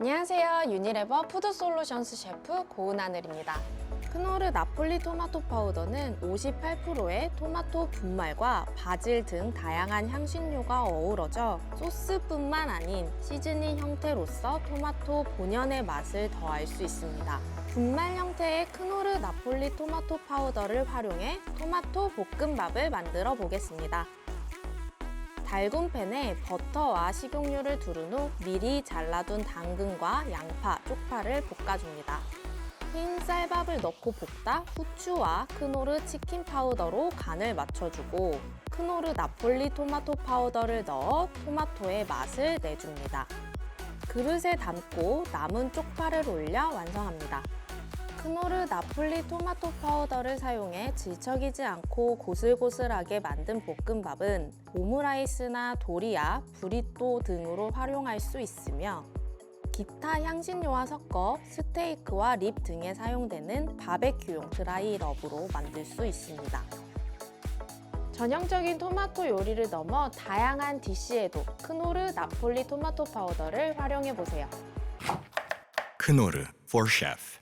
안녕하세요. 유니레버 푸드솔루션스 셰프 고은하늘입니다. 크노르 나폴리 토마토 파우더는 58%의 토마토 분말과 바질 등 다양한 향신료가 어우러져 소스뿐만 아닌 시즈닝 형태로서 토마토 본연의 맛을 더할 수 있습니다. 분말 형태의 크노르 나폴리 토마토 파우더를 활용해 토마토 볶음밥을 만들어 보겠습니다. 달군 팬에 버터와 식용유를 두른 후 미리 잘라둔 당근과 양파, 쪽파를 볶아줍니다. 흰 쌀밥을 넣고 볶다 후추와 크노르 치킨 파우더로 간을 맞춰주고 크노르 나폴리 토마토 파우더를 넣어 토마토의 맛을 내줍니다. 그릇에 담고 남은 쪽파를 올려 완성합니다. 크노르 나폴리 토마토 파우더를 사용해 질척이지 않고 고슬고슬하게 만든 볶음밥은 오므라이스나 도리아, 브리또 등으로 활용할 수 있으며 기타 향신료와 섞어 스테이크와 립 등에 사용되는 바베큐용 드라이 러브로 만들 수 있습니다. 전형적인 토마토 요리를 넘어 다양한 디시에도 크노르 나폴리 토마토 파우더를 활용해 보세요. Knorr for Chef.